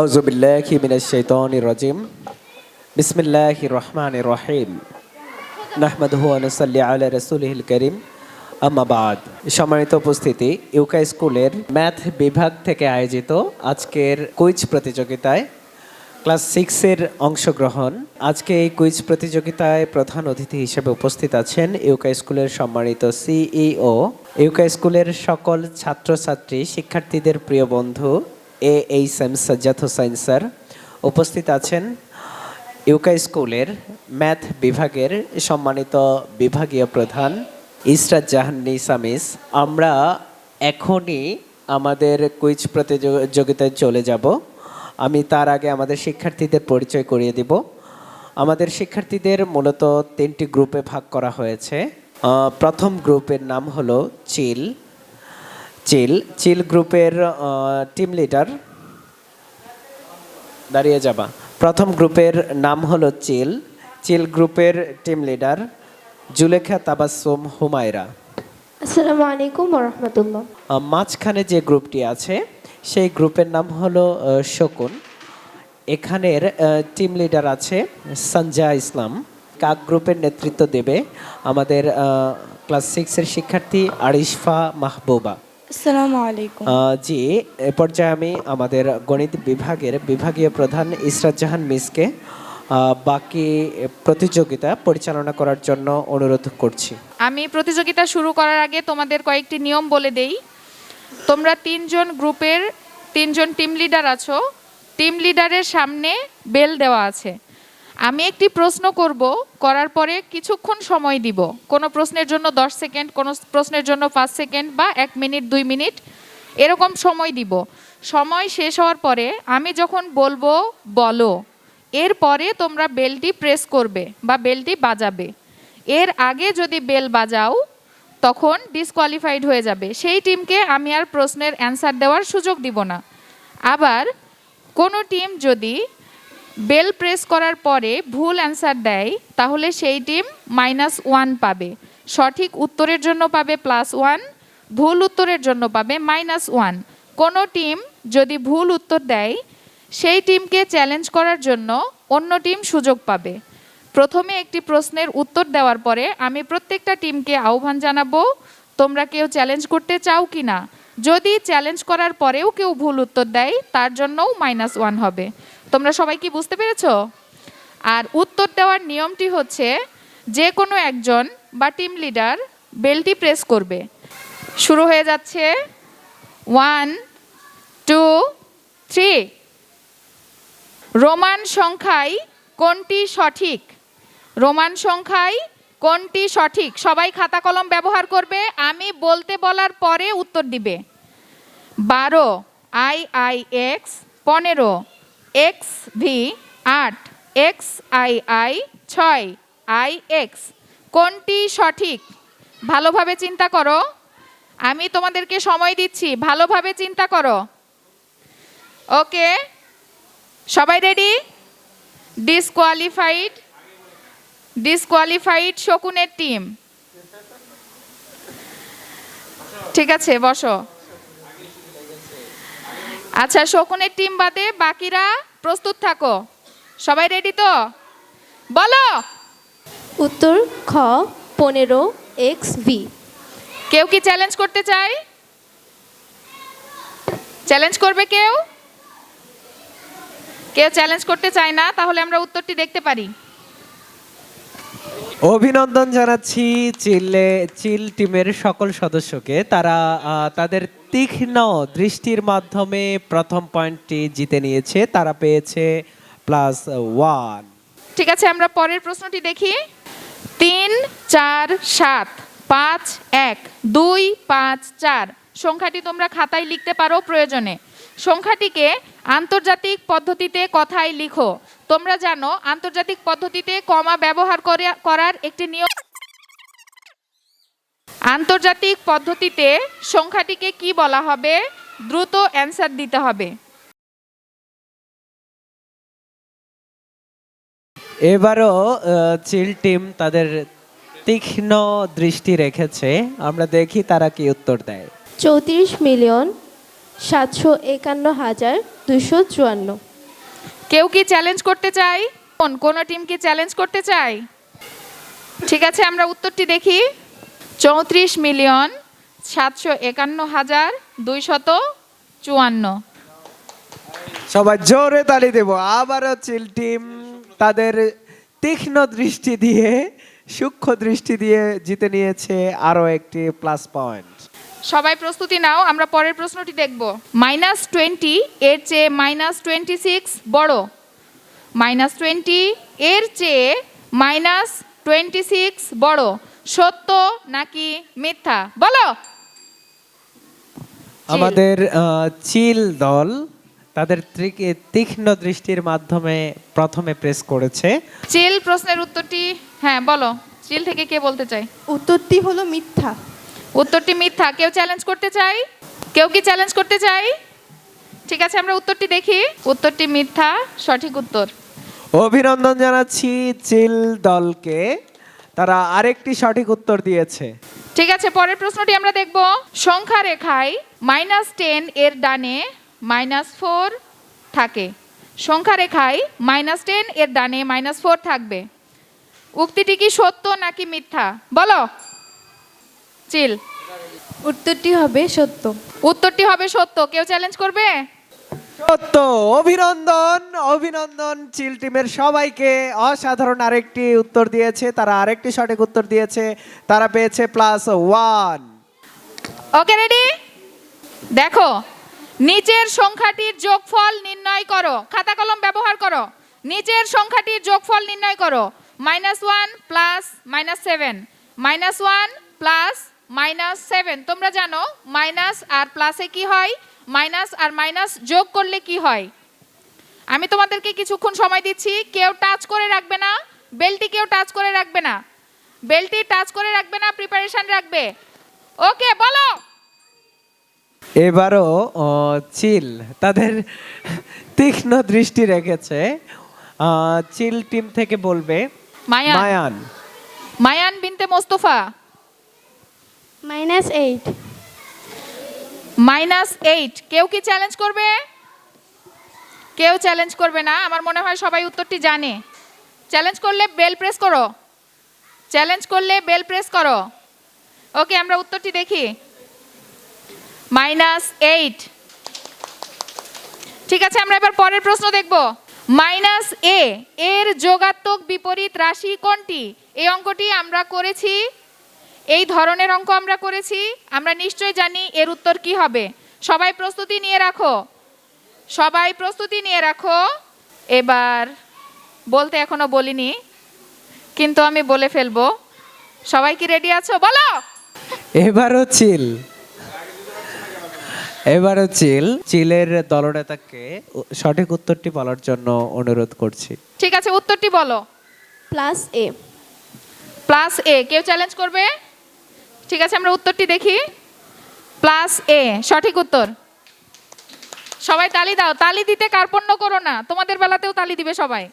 আউজুবিল্লাহি মিনাশ শাইতানির রাজিম বিসমিল্লাহির রহমানির রহিম নাহমাদুহু ওয়া নুসাল্লি আলা রাসূলিহিল কারীম আম্মা বাদ সম্মানিত উপস্থিতি ইউকা স্কুলের ম্যাথ বিভাগ থেকে আয়োজিত আজকের কুইজ প্রতিযোগিতায় ক্লাস সিক্সের অংশগ্রহণ। আজকে এই কুইজ প্রতিযোগিতায় প্রধান অতিথি হিসেবে উপস্থিত আছেন ইউকা স্কুলের সম্মানিত সিইও ইউকা স্কুলের সকল ছাত্রছাত্রী, শিক্ষার্থীদের প্রিয় বন্ধু A H M Sajjad Hossain sir উপস্থিত আছেন ইউকা স্কুলের ম্যাথ বিভাগের সম্মানিত বিভাগীয় প্রধান ইসরাত জাহান নিসামিস আমরা এখনই আমাদের কুইজ প্রতিযোগিতায় চলে যাব। আমি তার আগে আমাদের শিক্ষার্থীদের পরিচয় করিয়ে দিব। আমাদের শিক্ষার্থীদের মূলত তিনটি গ্রুপে ভাগ করা হয়েছে। প্রথম গ্রুপের নাম হলো চিল। চিল চিল গ্রুপের টিম লিডার দাঁড়িয়ে যাবা। প্রথম গ্রুপের নাম হলো চিল চিল গ্রুপের টিম লিডার জুলেখা তাবাসুম হুমায়রা। আসসালামু আলাইকুম রহমতুল্লাহ। মাঝখানে যে গ্রুপটি আছে সেই গ্রুপের নাম হলো শকুন। এখানের টিম লিডার আছে সঞ্জা ইসলাম। কাক গ্রুপের নেতৃত্ব দেবে আমাদের ক্লাস সিক্সের শিক্ষার্থী আরিশফা মাহবুবা। আসসালামু আলাইকুম। জি এ পর্যায়ে আমি আমাদের গণিত বিভাগের বিভাগীয় প্রধান ইসরাত জাহান মিসকে বাকি প্রতিযোগিতা পরিচালনা করার জন্য অনুরোধ করছি। আমি প্রতিযোগিতা শুরু করার আগে তোমাদের কয়েকটি নিয়ম বলে দেই। তোমরা তিনজন গ্রুপের তিনজন টিম লিডার আছো। টিম লিডারের সামনে বেল দেওয়া আছে। আমি একটি প্রশ্ন করব, করার পরে কিছুক্ষণ সময় দিব। কোনো প্রশ্নের জন্য দশ সেকেন্ড, কোনো প্রশ্নের জন্য পাঁচ সেকেন্ড বা এক মিনিট, দুই মিনিট, এরকম সময় দিব। সময় শেষ হওয়ার পরে আমি যখন বলব, বলো, এরপরে তোমরা বেলটি প্রেস করবে বা বেলটি বাজাবে। এর আগে যদি বেল বাজাও, তখন ডিসকোয়ালিফাইড হয়ে যাবে। সেই টিমকে আমি আর প্রশ্নের অ্যান্সার দেওয়ার সুযোগ দিব না। আবার কোনো টিম যদি বেল প্রেস করার পরে ভুল অ্যান্সার দেয়, তাহলে সেই টিম মাইনাস ওয়ান পাবে। সঠিক উত্তরের জন্য পাবে প্লাস ওয়ান, ভুল উত্তরের জন্য পাবে মাইনাস ওয়ান। কোনো টিম যদি ভুল উত্তর দেয়, সেই টিমকে চ্যালেঞ্জ করার জন্য অন্য টিম সুযোগ পাবে। প্রথমে একটি প্রশ্নের উত্তর দেওয়ার পরে আমি প্রত্যেকটা টিমকে আহ্বান জানাব, তোমরা কেউ চ্যালেঞ্জ করতে চাও কি না? যদি চ্যালেঞ্জ করার পরেও কেউ ভুল উত্তর দেয়, তার জন্যও মাইনাস ওয়ান হবে। তোমরা সবাই কি বুঝতে পেরেছ? আর উত্তর দেওয়ার নিয়মটি হচ্ছে, যে কোনো একজন বা টিম লিডার বেলটি প্রেস করবে। শুরু হয়ে যাচ্ছে ওয়ান টু থ্রি রোমান সংখ্যায় কোনটি সঠিক? রোমান সংখ্যায় কোনটি সঠিক? সবাই খাতা কলম ব্যবহার করবে, আমি বলতে বলার পরে উত্তর দিবে। বারো আই আই এক্স পনেরো। এক্স ভি আট এক্স আই আই ছয় আই এক্স কোনটি সঠিক? ভালোভাবে চিন্তা করো। আমি তোমাদেরকে সময় দিচ্ছি, ভালোভাবে চিন্তা করো। ওকে? সবাই রেডি? ডিসকোয়ালিফাইড ডিসকোয়ালিফাইড শকুনের টিম ঠিক আছে, বসো। আচ্ছা শকুনের টিম বাদে বাকিরা প্রস্তুত থাকো। সবাই রেডি তো? বলো! উত্তর খ পনেরো এক্স ভি কেউ কি চ্যালেঞ্জ করতে চায়? চ্যালেঞ্জ করবে কেউ? কেউ চ্যালেঞ্জ করতে চায় না তাহলে আমরা উত্তরটি দেখতে পারি। অভিনন্দন জানাচ্ছি চিলে, চিল টিমের সকল সদস্যকে। তারা তাদের তীক্ষ্ণ দৃষ্টির মাধ্যমে প্রথম পয়েন্টটি জিতে নিয়েছে। তারা পেয়েছে প্লাস ওয়ান। ঠিক আছে, আমরা পরের প্রশ্নটি দেখি। তিন, চার, সাত, পাঁচ, এক, দুই, পাঁচ, চার। সংখ্যাটি তোমরা খাতায় লিখতে পারো প্রয়োজনে। সংখ্যাটিকে আন্তর্জাতিক পদ্ধতিতে কথায় লিখো। তোমরা জানো আন্তর্জাতিক পদ্ধতিতে কমা ব্যবহার করে- করার একটি নিয়ম আন্তর্জাতিক পদ্ধতিতে সংখ্যাটিকে কি বলা হবে? দ্রুত অ্যান্সার দিতে হবে। এবারও চিল টিম তাদের তীক্ষ্ণ দৃষ্টি রেখেছে। আমরা দেখি তারা কি উত্তর দেয়। চৌত্রিশ মিলিয়ন সাতশো একান্ন হাজার দুশো চুয়ান্ন। কেউ কি চ্যালেঞ্জ করতে চাই? কোন কোন টিম কি চ্যালেঞ্জ করতে চাই? ঠিক আছে, আমরা উত্তরটি দেখি। চৌত্রিশ মিলিয়ন সাতশো একান্ন হাজার দুইশত চুয়ান্ন। সবাই জোরে তালি দেব। আবারও চিল টিম তাদের তীক্ষ্ণ দৃষ্টি দিয়ে, সূক্ষ্ম দৃষ্টি দিয়ে জিতে নিয়েছে আরও একটি প্লাস পয়েন্ট সবাই প্রস্তুতি নাও আমরা পরের প্রশ্নটি দেখব। মাইনাস টোয়েন্টি এর চেয়ে মাইনাস টোয়েন্টি সিক্স বড়। মাইনাস টোয়েন্টি এর চেয়ে মাইনাস টোয়েন্টি সিক্স বড়। সত্য নাকি মিথ্যা? বলো। আমাদের চিল দল তাদের তীক্ষ্ণ দৃষ্টির মাধ্যমে প্রথমে প্রেস করেছে। চিল প্রশ্নের উত্তরটি হ্যাঁ বলো। চিল থেকে কে বলতে চাই উত্তরটি হলো মিথ্যা। উত্তরটি মিথ্যা। কেউ চ্যালেঞ্জ করতে চাই? কেউ কি চ্যালেঞ্জ করতে চাই? ঠিক আছে আমরা উত্তরটি দেখি। উত্তরটি মিথ্যা সঠিক উত্তর। অভিনন্দন জানাচ্ছি চিল দলকে। তারা আরেকটি সঠিক উত্তর দিয়েছে। ঠিক আছে পরের প্রশ্নটি আমরা দেখব। সংখ্যা রেখায় মাইনাস টেন এর ডানে মাইনাস ফোর থাকে। সংখ্যা রেখায় মাইনাস টেন এর ডানে মাইনাস ফোর থাকবে। উক্তিটি কি সত্য নাকি মিথ্যা? বলো। চিল উত্তরটি হবে সত্য। উত্তরটি হবে সত্য। কেউ চ্যালেঞ্জ করবে? সত্য। অভিনন্দন। অভিনন্দন চিল টিমের সবাইকে। অসাধারণ আরেকটি উত্তর দিয়েছে। তারা আরেকটি সঠিক উত্তর দিয়েছে। তারা পেয়েছে প্লাস ওয়ান ওকে রেডি দেখো নিচের সংখ্যাটির যোগফল নির্ণয় করো। খাতা কলম ব্যবহার করো। নিচের সংখ্যাটির যোগফল নির্ণয় করো। Minus one plus minus seven minus one plus minus seven. তোমরা জানো মাইনাস আর প্লাসে কি হয়? মাইনাস আর মাইনাস যোগ করলে কি হয়? আমি তোমাদেরকে কিছুক্ষণ সময় দিচ্ছি। কেউ টাচ করে রাখবে না। বেলটি কেউ টাচ করে রাখবে না। বেলটি টাচ করে রাখবে না প্রিপারেশন রাখবে। ওকে বলো। এবারও চিল তাদের তীক্ষ্ণ দৃষ্টি রেখেছে। চিল টিম থেকে বলবে Mayan. Mayan. Mayan Binte Mostafa. Minus eight minus eight কেউ কি চ্যালেঞ্জ করবে? কেউ চ্যালেঞ্জ করবে না। আমার মনে হয় সবাই উত্তরটি জানে। চ্যালেঞ্জ করলে বেল প্রেস করো। চ্যালেঞ্জ করলে বেল প্রেস করো। ওকে আমরা উত্তরটি দেখি। মাইনাস এইট ঠিক আছে, আমরা এবার পরের প্রশ্ন দেখব। মাইনাস এ এর যোগাত্মক বিপরীত রাশি কোনটি? এই অঙ্কটি আমরা করেছি এই ধরনের অঙ্ক আমরা করেছি আমরা নিশ্চয় জানি এর উত্তর কি হবে। সবাই প্রস্তুতি নিয়ে রাখো। সবাই প্রস্তুতি নিয়ে রাখো। এবার বলতে এখনও বলিনি কিন্তু আমি বলে ফেলব। সবাই কি রেডি আছো? বলো! এবারও চিল। এবারও চিল। চিলের দলনেতাকে সঠিক উত্তরটি বলার জন্য অনুরোধ করছি। ঠিক আছে উত্তরটি বলো। Plus A. Plus A. কেউ চ্যালেঞ্জ করবে? ঠিক আছে আমরা উত্তরটি দেখি। প্লাস এ সঠিক উত্তর। সবাই তালি দাও তালি দিতে কার্পণ্য করো না তোমাদের বেলাতেও তালি দিবে সবাই।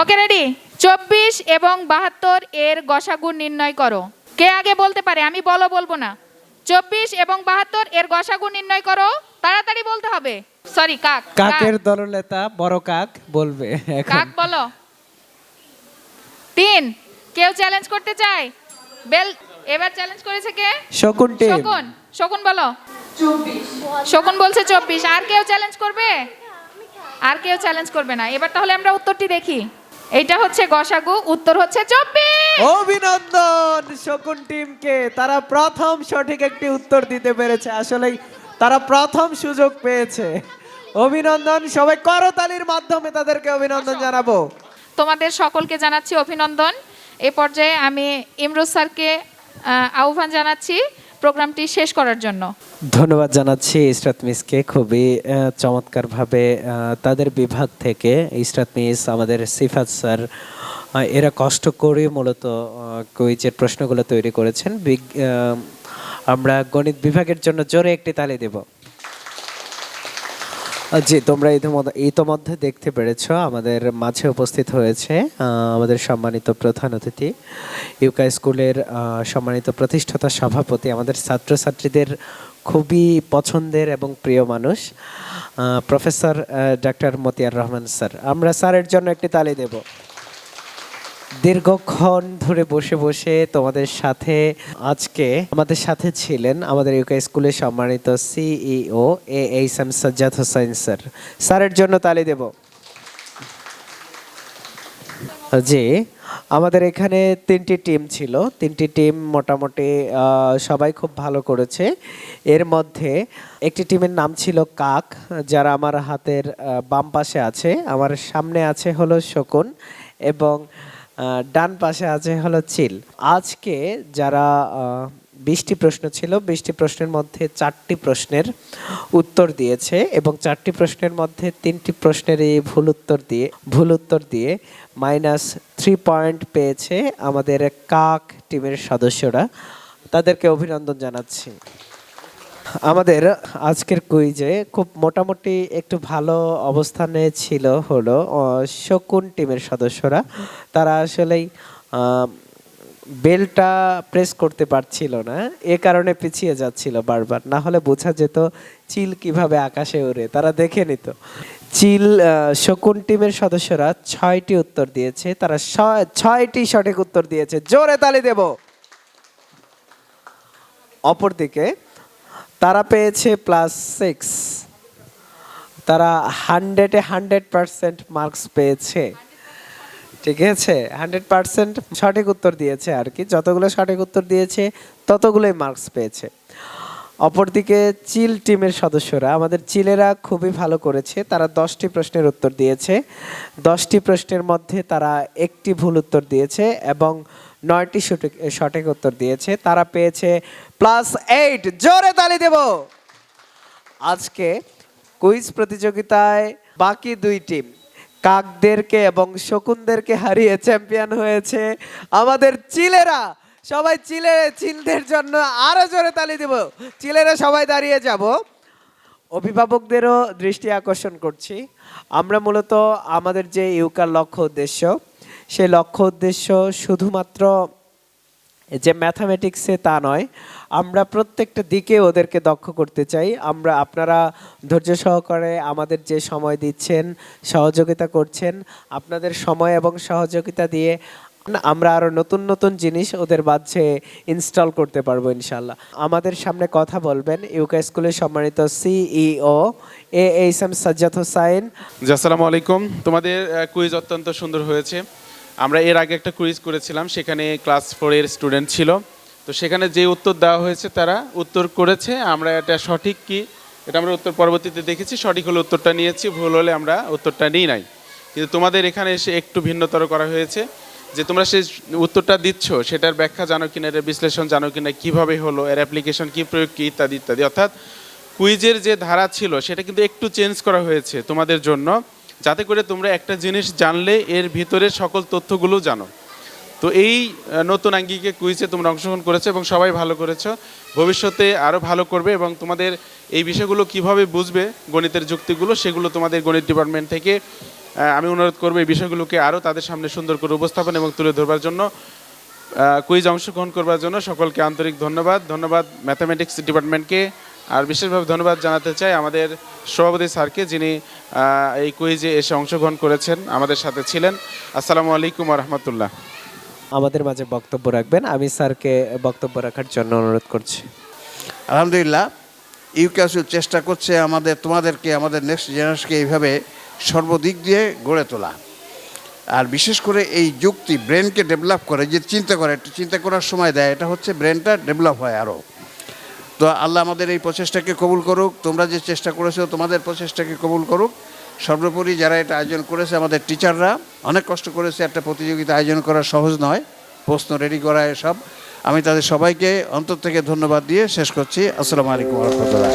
ওকে রেডি চব্বিশ এবং বাহাত্তর এর গসাগু নির্ণয় করো। কে আগে বলতে পারে? আমি বলো বলব না। চব্বিশ এবং বাহাত্তর এর গসাগু নির্ণয় করো তাড়াতাড়ি বলতে হবে। সরি কাক কাক। কাকের দলনেতা বড় কাক বলবে কাক বলো। তিন কেউ চ্যালেঞ্জ করতে চায়? বেল এবার চ্যালেঞ্জ করেছে কে? শকুন টিম শকুন শকুন বলো। শকুন বলছে চব্বিশ। আর কেউ চ্যালেঞ্জ করবে? আর কেউ চ্যালেঞ্জ করবে না। এবার তাহলে আমরা উত্তরটি দেখি। এইটা হচ্ছে গসাগু উত্তর হচ্ছে চব্বিশ। অভিনন্দন শকুন টিমকে। তারা প্রথম সঠিক একটি উত্তর দিতে পেরেছে। আসলে তারা প্রথম সুযোগ পেয়েছে। অভিনন্দন সবাই করতালির মাধ্যমে তাদেরকে অভিনন্দন জানাব। তোমাদের সকলকে জানাচ্ছি অভিনন্দন। এ পর্যায়ে আমি ইমরোজ স্যারকে আহ্বান জানাচ্ছি প্রোগ্রামটি শেষ করার জন্য। ধন্যবাদ জানাচ্ছি ইসরাত মিসকে। খুবই চমৎকারভাবে তাদের বিভাগ থেকে ইসরাত মিস, আমাদের সিফাত স্যার এরা কষ্ট করে মূলত কুইজের প্রশ্নগুলো তৈরি করেছেন। আমরা গণিত বিভাগের জন্য জোরে একটি তালি দেব। জি, তোমরা ইতিমধ্যে দেখতে পেরেছ, আমাদের মাঝে উপস্থিত হয়েছে আমাদের সম্মানিত প্রধান অতিথি ইউকা স্কুলের সম্মানিত প্রতিষ্ঠাতা সভাপতি, আমাদের ছাত্রছাত্রীদের খুবই পছন্দের এবং প্রিয় মানুষ professor doctor Motiar Rahman sir. আমরা স্যারের জন্য একটি তালি দেব। দীর্ঘক্ষণ ধরে বসে বসে তোমাদের সাথে আজকে আমাদের সাথে ছিলেন আমাদের ইউকে স্কুলের সম্মানিত CEO A H M Sajjad Hossain sir. স্যারের জন্য তালি দেব। জি, আমাদের এখানে তিনটি টিম ছিল। তিনটি টিম মোটামুটি সবাই খুব ভালো করেছে। এর মধ্যে একটি টিমের নাম ছিল কাক, যারা আমার হাতের বাম পাশে আছে। আমার সামনে আছে হলো শকুন এবং ডান পাশে আছে হলো চিল। আজকে যারা বিশটি প্রশ্ন ছিল, বিশটি প্রশ্নের মধ্যে চারটি প্রশ্নের উত্তর দিয়েছে এবং চারটি প্রশ্নের মধ্যে তিনটি প্রশ্নের এই ভুল উত্তর দিয়ে, ভুল উত্তর দিয়ে মাইনাস থ্রি পয়েন্ট পেয়েছে আমাদের কাক টিমের সদস্যরা। তাদেরকে অভিনন্দন জানাচ্ছি। আমাদের আজকের কুইজে খুব মোটামুটি একটু ভালো অবস্থানে ছিল হলো শকুন টিমের সদস্যরা। তারা আসলেই বেলটা প্রেস করতে পারছিল না, এ কারণে পিছিয়ে যাচ্ছিল বারবার। না হলে বোঝা যেত চিল কীভাবে আকাশে ওড়ে, তারা দেখে নিত। চিল শকুন টিমের সদস্যরা ছয়টি উত্তর দিয়েছে, তারা ছয়টি সঠিক উত্তর দিয়েছে। জোরে তালি দেব। অপরদিকে তারা পেয়েছে প্লাস সিক্স তারা হান্ড্রেডে হান্ড্রেড পার্সেন্ট মার্কস পেয়েছে। ঠিক আছে? হান্ড্রেড পার্সেন্ট সঠিক উত্তর দিয়েছে আর কি। যতগুলো সঠিক উত্তর দিয়েছে, ততগুলোই মার্কস পেয়েছে। অপরদিকে চিল টিমের সদস্যরা, আমাদের চিলেরা খুবই ভালো করেছে। তারা দশটি প্রশ্নের উত্তর দিয়েছে। দশটি প্রশ্নের মধ্যে তারা একটি ভুল উত্তর দিয়েছে এবং নয়টি সঠিক সঠিক উত্তর দিয়েছে। তারা পেয়েছে প্লাস এইট জোরে তালি দেব। আজকে কুইজ প্রতিযোগিতায় বাকি দুই টিম কাকদেরকে এবং শকুনদেরকে হারিয়ে চ্যাম্পিয়ন হয়েছে আমাদের চিলেরা। সবাই চিলে, চিলদের জন্য আরও জোরে তালি দেব। চিলেরা সবাই দাঁড়িয়ে যাব। অভিভাবকদেরও দৃষ্টি আকর্ষণ করছি। আমরা মূলত আমাদের যে ইউকার লক্ষ্য উদ্দেশ্য সেই লক্ষ্য উদ্দেশ্য শুধুমাত্র যে ম্যাথামেটিক্সে তা নয়, আমরা প্রত্যেকটা দিকে ওদেরকে দক্ষ করতে চাই। আমরা, আপনারা ধৈর্য সহকারে আমাদের যে সময় দিচ্ছেন, সহযোগিতা করছেন, আপনাদের সময় এবং সহযোগিতা দিয়ে আমরা আরও নতুন নতুন জিনিস ওদের মাঝে ইনস্টল করতে পারব ইনশাল্লাহ আমাদের সামনে কথা বলবেন ইউকা স্কুলের সম্মানিত CEO A H M Sajjad Hossain আসসালামু আলাইকুম। তোমাদের কুইজ অত্যন্ত সুন্দর হয়েছে। আমরা এর আগে একটা কুইজ করেছিলাম, সেখানে ক্লাস ফোরের স্টুডেন্ট ছিল। তো সেখানে যে উত্তর দেওয়া হয়েছে তারা উত্তর করেছে। আমরা এটা সঠিক কি? এটা আমরা উত্তর পরবর্তীতে দেখেছি। সঠিক হলে উত্তরটা নিয়েছি, ভুল হলে আমরা উত্তরটা নিই নাই। কিন্তু তোমাদের এখানে এসে একটু ভিন্নতর করা হয়েছে যে তোমরা সেই উত্তরটা দিচ্ছ, সেটার ব্যাখ্যা জানো কিনা এর বিশ্লেষণ জানো কিনা, কীভাবে হলো, এর অ্যাপ্লিকেশন কী, প্রয়োগ কী, ইত্যাদি ইত্যাদি। অর্থাৎ কুইজের যে ধারা ছিল, সেটা কিন্তু একটু চেঞ্জ করা হয়েছে তোমাদের জন্য। যাতে করে তোমরা একটা জিনিস জানলে এর ভিতরে সকল তথ্যগুলো জানো। তো এই নতুন আঙ্গিকে কুইজে তোমরা অংশগ্রহণ করেছ এবং সবাই ভালো করেছ। ভবিষ্যতে আরও ভালো করবে এবং তোমাদের এই বিষয়গুলো কীভাবে বুঝবে গণিতের যুক্তিগুলো সেগুলো তোমাদের গণিত ডিপার্টমেন্ট থেকে আমি অনুরোধ করব এই বিষয়গুলোকে আরও তাদের সামনে সুন্দর করে উপস্থাপন এবং তুলে ধরবার জন্য। কুইজ অংশগ্রহণ করবার জন্য সকলকে আন্তরিক ধন্যবাদ। ধন্যবাদ ম্যাথামেটিক্স ডিপার্টমেন্টকে। আর বিশেষভাবে ধন্যবাদ জানাতে চাই আমাদের সভাপতি স্যারকে যিনি এই কুইজে এসে অংশগ্রহণ করেছেন আমাদের সাথে ছিলেন। আসসালামু আলাইকুম রহমতুল্লাহ আমাদের মাঝে বক্তব্য রাখবেন। আমি স্যারকে বক্তব্য রাখার জন্য অনুরোধ করছি। আলহামদুলিল্লাহ ইউকাসিল চেষ্টা করছে আমাদের তোমাদেরকে আমাদের নেক্সট জেনারেশনকে এইভাবে সর্বদিক দিয়ে গড়ে তোলা। আর বিশেষ করে এই যুক্তি ব্রেনকে ডেভেলপ করে যে চিন্তা করে একটু চিন্তা করার সময় দেয় এটা হচ্ছে ব্রেনটা ডেভেলপ হয় আরও তো আল্লাহ আমাদের এই প্রচেষ্টাকে কবুল করুক। তোমরা যে চেষ্টা করেছ, তোমাদের প্রচেষ্টাকে কবুল করুক। সর্বোপরি যারা এটা আয়োজন করেছে, আমাদের টিচাররা অনেক কষ্ট করেছে। একটা প্রতিযোগিতা আয়োজন করা সহজ নয়, প্রশ্ন রেডি করা এসব আমি তাদের সবাইকে অন্তর থেকে ধন্যবাদ দিয়ে শেষ করছি। আসসালামু আলাইকুম রহমতুল্লাহ।